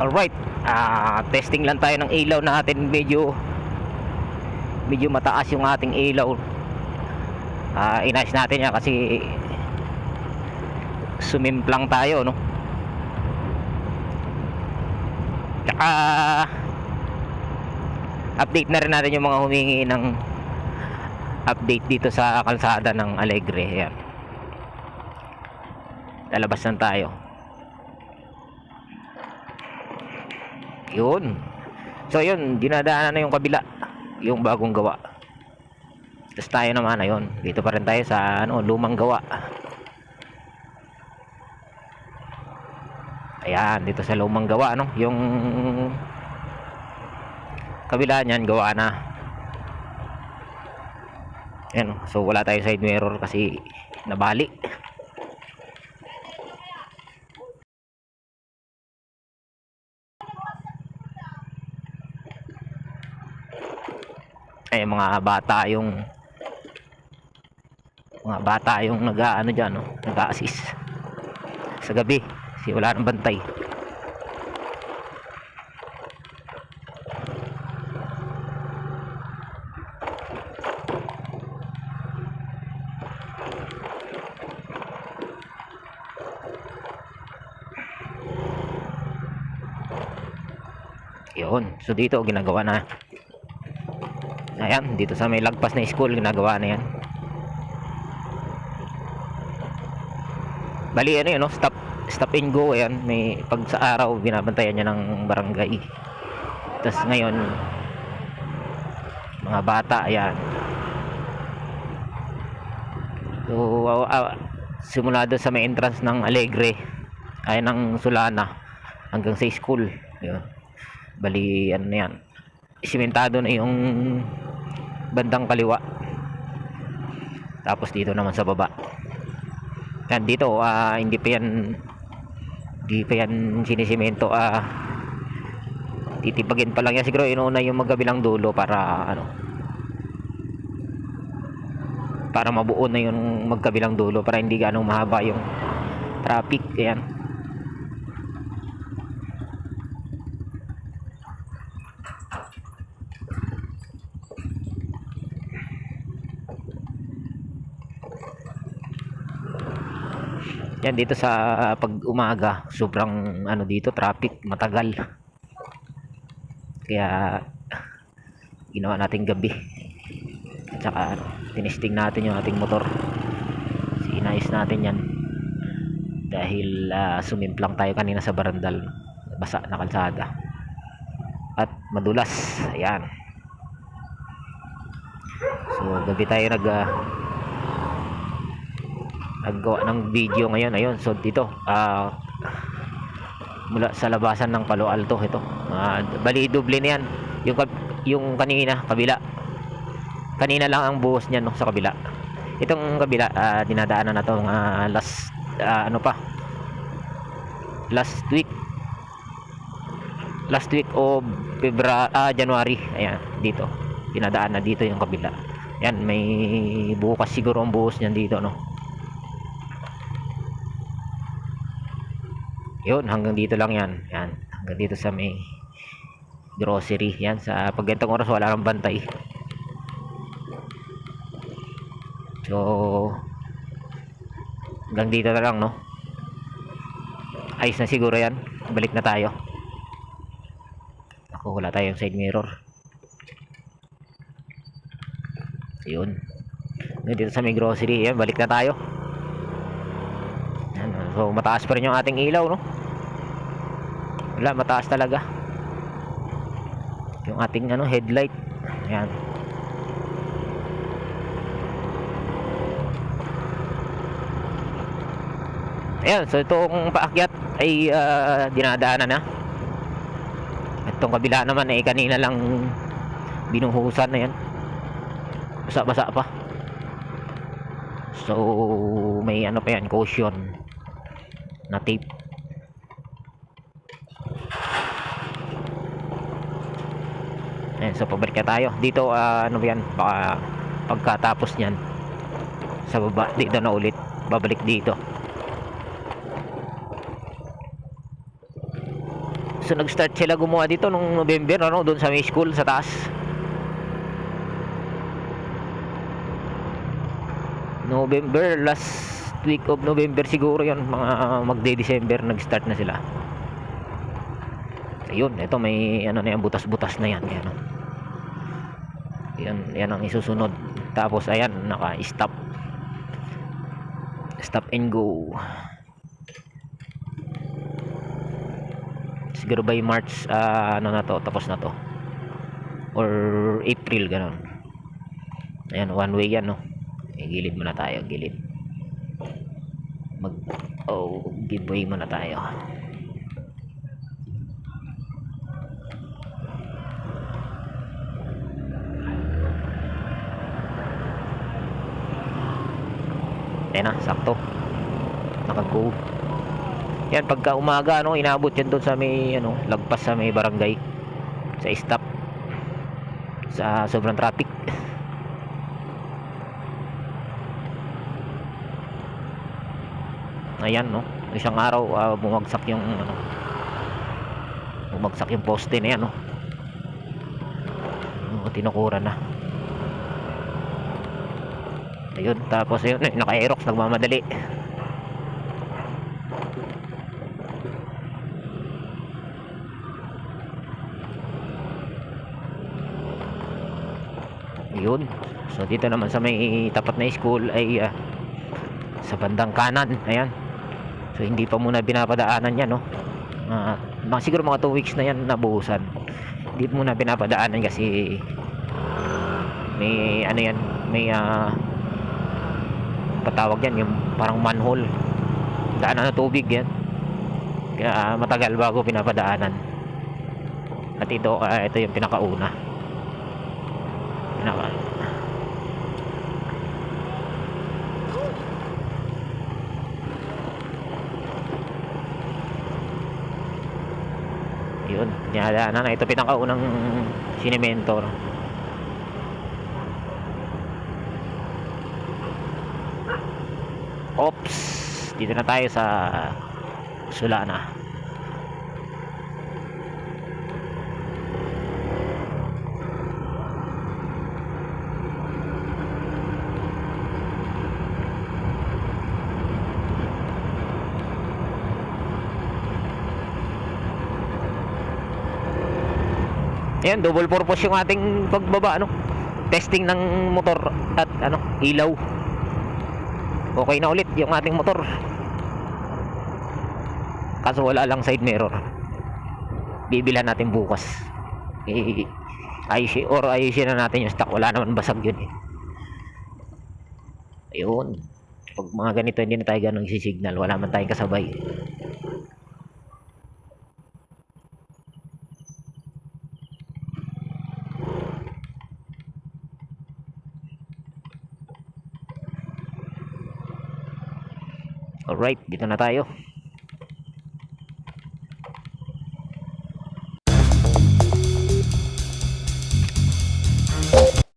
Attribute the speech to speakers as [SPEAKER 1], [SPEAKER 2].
[SPEAKER 1] Alright, ah testing lang tayo ng ilaw natin medyo medyo mataas yung ating ilaw. Ah inayos natin yan kasi sumimplang tayo, no? Tsaka update na rin natin yung mga humingi ng update dito sa kalsada ng Alegre. Ayan. Lalabas lang tayo. Yun. So yun, dinadaanan na yung kabila. Yung bagong gawa. Tapos tayo naman na yun. Dito pa rin tayo sa ano, lumang gawa. Ayan, dito sa lumang gawa, no? Yung kabila niyan, gawa na. Ayan, so wala tayo side mirror kasi nabali. Ay mga bata yung mga bata yung nag-ano diyan no? Nag-assist. Sa gabi kasi wala nang bantay. Yun. So dito ginagawa na Ayan, dito sa may lagpas na school, ginagawa na yan. Bali, ano yun, no? stop, stop and go, ayan. May, pag sa araw, binabantayan niya ng barangay. Tapos ngayon, mga bata, ayan. So, uh, uh, simula doon sa may entrance ng Alegre, ay ng Sulana, hanggang sa school. Yun. Bali, ano na yan. Simentado na yung bandang kaliwa. Tapos dito naman sa baba. Yan dito ah, hindi pa yan hindi pa yan sinisimento ah, titipagin pa lang yan. Siguro inuuna yung magkabilang dulo para ano para mabuo na yung magkabilang dulo para hindi ganong mahaba yung traffic. Ayan Yan dito sa pag umaga, sobrang ano dito traffic, matagal. Kaya ginawa natin gabi. At saka ano, tinisting natin yung ating motor. Sinayos natin yan. Dahil uh, sumimplang tayo kanina sa barandal. Basa na kalsada. At madulas. Ayan. So gabi tayo nag uh, naggawa ng video ngayon. Ayun so dito ah mula sa labasan ng Palo Alto ito. Ah, bali doble na yan. Yung, yung kanina kabila. Kanina lang ang buhos niyan no, sa kabila. Itong kabila ah, dinadaanan na to mga last ah, ano pa? Last week. Last week of February ah, January. Ayan dito. Dinadaan na dito yung kabila. Yan may bukas siguro ang buhos niyan dito no yun hanggang dito lang yan. Yan hanggang dito sa may grocery. Yan sa pag ganitong oras wala kang bantay. So hanggang dito na lang no? Ayos na siguro yan. Balik na tayo. Ako wala tayong side mirror. Yun. Dito sa may grocery. Yan balik na tayo so mataas pa rin yung ating ilaw no? Wala mataas talaga. Yung ating ano headlight. Yan ayan so itong paakyat ay ah, dinadaanan na. Itong kabila naman ay kanina lang binuhusan na yan basa basa pa. So may ano pa yan caution na tape Ayan, so pabalik na tayo. Dito, ah, ano yan? Baka pagkatapos niyan, sa baba, dito na ulit. Babalik dito. So nag-start sila gumawa dito nung November ano doon sa may school sa taas. November last week of November siguro yon mga magde-December nag-start na sila. Ayun, ito may ano na yan butas-butas na yan, yan. oh. Yan, yan ang isusunod. Tapos ayan, naka-stop. Stop and go. Siguro by March ah, ano na to, tapos na to. Or April ganun. Ayan, one way yan, no. Eh, gilid muna tayo, gilid. Mag oh, giveaway muna tayo. Ayan na, sakto. Naka-go. Yan, pagka umaga, ano, inaabot yan doon sa may, ano, lagpas sa may barangay. Sa stop. Sa sobrang traffic. Ayan, no. Isang araw, ah, bumagsak yung, ano, bumagsak yung poste na yan, no. Tinukuran na. Ayun, tapos ayun, eh, naka-aerox, nagmamadali. Yun. So dito naman sa may tapat na school ay ah, sa bandang kanan. Ayan. So hindi pa muna binapadaanan yan, no. Mga siguro mga 2 weeks na yan nabuhusan. Hindi muna binapadaanan kasi may ano yan, may ah, patawag yan, yung parang manhole. Daanan ng tubig yan. Kaya ah, matagal bago pinapadaanan. At ito, ah, ito yung pinakauna. Yun, dinadaanan na. Ito pinakaunang sinemento. no? Ops! Dito na tayo sa Sulana. Ayan, double purpose yung ating pagbaba, ano? Testing ng motor at ano, ilaw. Okay na ulit yung ating motor. Kaso wala lang side mirror. Bibilhan natin bukas. I ayusin or ayusin na natin yung stock. Wala naman basag yun eh. Ayun. Pag mga ganito hindi na tayo ganun signal. Wala man tayong kasabay. Alright, dito na tayo.